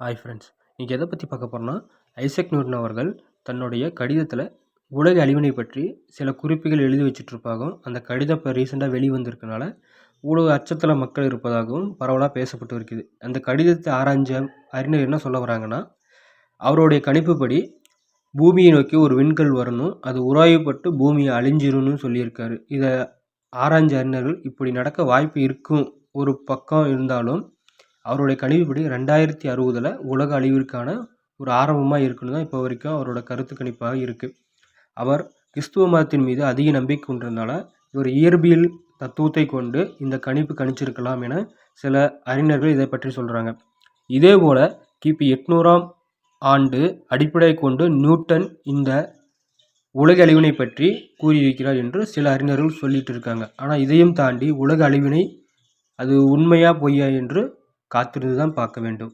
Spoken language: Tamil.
ஹாய் ஃப்ரெண்ட்ஸ் இன்றைக்கி எதை பற்றி பார்க்க போகிறோம்னா ஐசக் நியூட்டன் அவர்கள் தன்னுடைய கடிதத்தில் உலக அழிவினை பற்றி சில குறிப்புகள் எழுதி வச்சுட்ருப்பாகும் அந்த கடிதம் இப்போ ரீசெண்டாக வெளிவந்திருக்கனால ஊடக அச்சத்தில் மக்கள் இருப்பதாகவும் பரவலாக பேசப்பட்டு இருக்குது. அந்த கடிதத்தை ஆராய்ஞ்ச அறிஞர் என்ன சொல்ல வராங்கன்னா அவருடைய கணிப்புப்படி பூமியை நோக்கி ஒரு விண்கல் வரணும் அது உராய்வுப்பட்டு பூமியை அழிஞ்சிரும்னு சொல்லியிருக்காரு. இதை ஆராய்ஞ்ச அறிஞர்கள் இப்படி நடக்க வாய்ப்பு இருக்கும். ஒரு பக்கம் இருந்தாலும் அவருடைய கணிப்புப்படி ரெண்டாயிரத்தி அறுபதில் உலக அழிவிற்கான ஒரு ஆரம்பமாக இருக்குன்னு தான் இப்போ வரைக்கும் அவரோட கருத்து கணிப்பாக இருக்குது அவர் கிறிஸ்துவ மதத்தின் மீது அதிக நம்பிக்கை கொண்டதுனால இவர் இயற்பியல் தத்துவத்தை கொண்டு இந்த கணிப்பு கணிச்சிருக்கலாம் என சில அறிஞர்கள் இதை பற்றி சொல்கிறாங்க இதே போல் கிபி எட்நூறாம் ஆண்டு அடிப்படை கொண்டு நியூட்டன் இந்த உலக அழிவினை பற்றி கூறியிருக்கிறார் என்று சில அறிஞர்கள் சொல்லிட்டு இருக்காங்க. ஆனால் இதையும் தாண்டி உலக அழிவினை அது உண்மையா பொய்யா என்று காத்திருந்து தான் பார்க்க வேண்டும்.